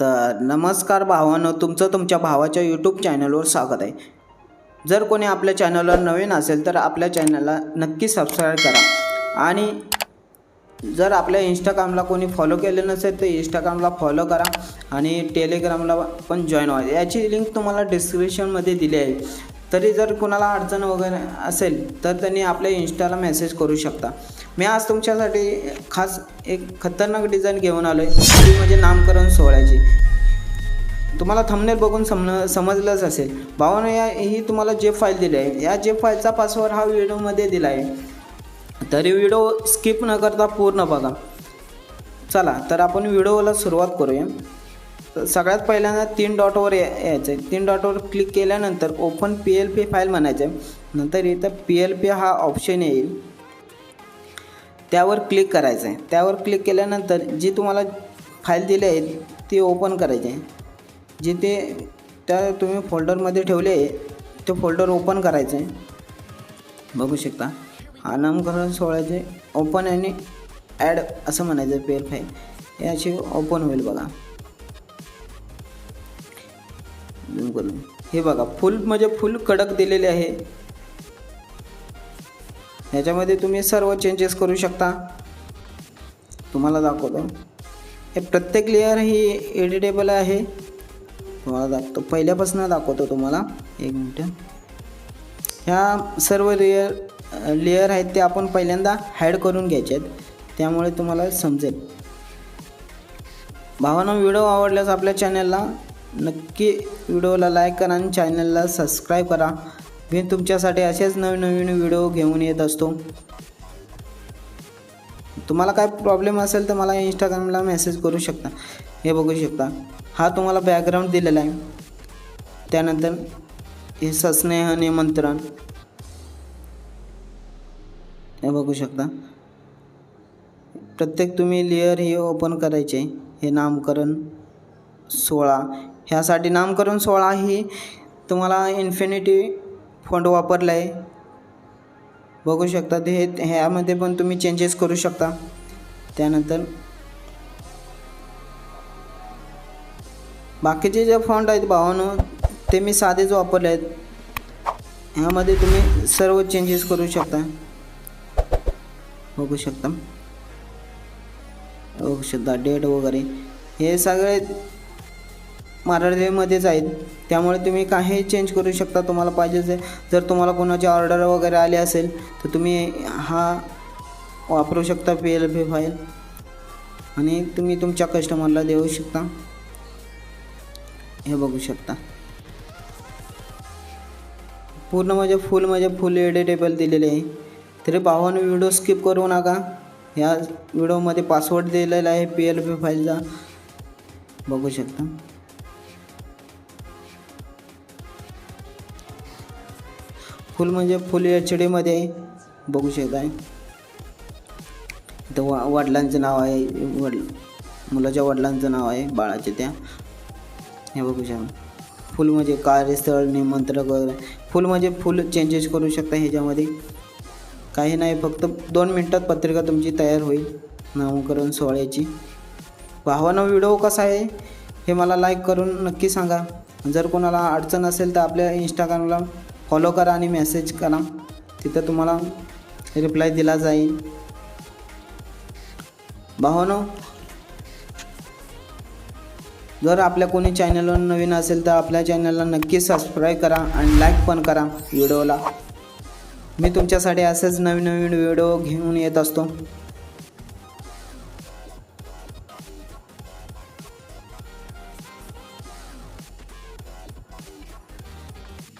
तर नमस्कार भावानं तुमचं तुमच्या भावाच्या यूट्यूब चॅनलवर स्वागत आहे. जर कोणी आपल्या चॅनलवर नवीन असेल तर आपल्या चॅनलला नक्की सबस्क्राईब करा. आणि जर आपल्या इंस्टाग्रामला कोणी फॉलो केले नसेल तर इंस्टाग्रामला फॉलो करा. आणि टेलिग्रामला पण जॉईन व्हा. याची लिंक तुम्हाला डिस्क्रिप्शनमध्ये दिली आहे. तरी जर कोणाला अडचण वगैरे असेल तर त्यांनी आपल्या इन्स्टाला मेसेज करू शकता. मी आज तुमच्यासाठी खास एक खतरनाक डिझाईन घेऊन आलो आहे ती म्हणजे नामकरण सोहळ्याची. तुम्हाला थंबनेल बघून समज समजलंच असेल. भावानं या ही तुम्हाला जे फाईल दिली आहे या जे फाईलचा पासवर्ड हा व्हिडिओमध्ये दिला आहे तरी व्हिडिओ स्किप न करता पूर्ण बघा. चला तर आपण व्हिडिओला सुरुवात करूया. सगळ्यात पहिल्यांदा तीन डॉटवर या यायचं आहे तीन डॉटवर क्लिक केल्यानंतर open P L P file म्हणायचं आहे नंतर इथं पी एल पी हा ऑप्शन येईल. त्यावर क्लिक करायचं आहे त्यावर क्लिक केल्यानंतर जी तुम्हाला फाईल दिली आहे ती ओपन करायची. आहे जिथे त्या तुम्ही फोल्डरमध्ये ठेवले आहे ते फोल्डर ओपन करायचं आहे बघू शकता. हा नामकरण सोहळ्याचे ओपन आणि ॲड असं म्हणायचं पी एल फाईल हे अशी ओपन होईल बघा. Zoom करून. हे बघा फुल म्हणजे फुल कडक दिलेले आहे. ह्याच्यामध्ये तुम्ही सर्व चेंजेस करू शकता. तुम्हाला दाखवतो. हे प्रत्येक लेअर ही एडिटेबल आहे. तुम्हाला दाखवतो. पहिल्यापासून दाखवतो तुम्हाला. एक मिनटं. ह्या सर्व लेअर लेअर आहेत ते आपण पहिल्यांदा हॅड करून घ्यायचे आहेत. त्यामुळे तुम्हाला समजेल. भावांनो व्हिडिओ आवडल्यास आपल्या चॅनलला नक्की व्हिडिओला लाईक करा आणि चॅनलला सबस्क्राईब करा. मी तुमच्यासाठी असेच नवीन नवीन व्हिडिओ घेऊन येत असतो. तुम्हाला काय प्रॉब्लेम असेल तर मला इंस्टाग्रामला मेसेज करू शकता. हे बघू शकता. हा तुम्हाला बॅकग्राऊंड दिलेला आहे. त्यानंतर हे सस्नेह निमंत्रण. हे बघू शकता. प्रत्येक तुम्ही लेअर हे ओपन करायचे. हे नामकरण सोळा. ह्यासाठी नामकरण सोहळा ही तुम्हाला इन्फिनिटी फंड वापरला आहे. बघू शकता ते हे ह्यामध्ये पण तुम्ही चेंजेस करू शकता. त्यानंतर बाकीचे जे फंड आहेत भावानो ते मी साधेच वापरले आहेत. ह्यामध्ये तुम्ही सर्व चेंजेस करू शकता. बघू शकता. बघू शकता डेट वगैरे. हे सगळे मराठीमध्येच आहेत. त्यामुळे तुम्ही काही चेंज करू शकता तुम्हाला पाहिजे जर तुम्हाला कोणाची ऑर्डर वगैरे आली असेल तर तुम्ही हा वापरू शकता पी एल पी फाईल आणि तुम्ही तुमच्या कस्टमरला देऊ शकता. हे बघू शकता. पूर्ण म्हणजे फुल म्हणजे फुल एडिटेबल दिलेले आहे. तरी भावानं व्हिडिओ स्किप करू नका. ह्या व्हिडिओमध्ये पासवर्ड दिलेला आहे पी एल पी फाईलचा बघू शकता. फुल म्हणजे फुल एच डीमध्ये बघू शकताय. इथं वा वडिलांचं नाव आहे वड मुलाच्या वडिलांचं नाव आहे बाळाचे त्या. हे बघू शकता. फुल म्हणजे कार्यस्थळ निमंत्रक वगैरे. फुल म्हणजे फुल चेंजेस करू शकता ह्याच्यामध्ये. काही नाही फक्त दोन मिनटात पत्रिका तुमची तयार होईल. नामकरण सोहळ्याची. भावानं व्हिडिओ कसा आहे? हे मला लाईक करून नक्की सांगा. जर कोणाला अडचण असेल तर आपल्या इंस्टाग्रामला फॉलो करा आणि मेसेज करा. तिथं तुम्हाला रिप्लाय दिला जाईल. भावानो जर आपल्या कोणी चॅनलवर नवीन असेल तर आपल्या चॅनलला नक्की सबस्क्राईब करा आणि लाईक पण करा व्हिडिओला मी तुमच्यासाठी असेच नवीन नवीन व्हिडिओ घेऊन येत असतो.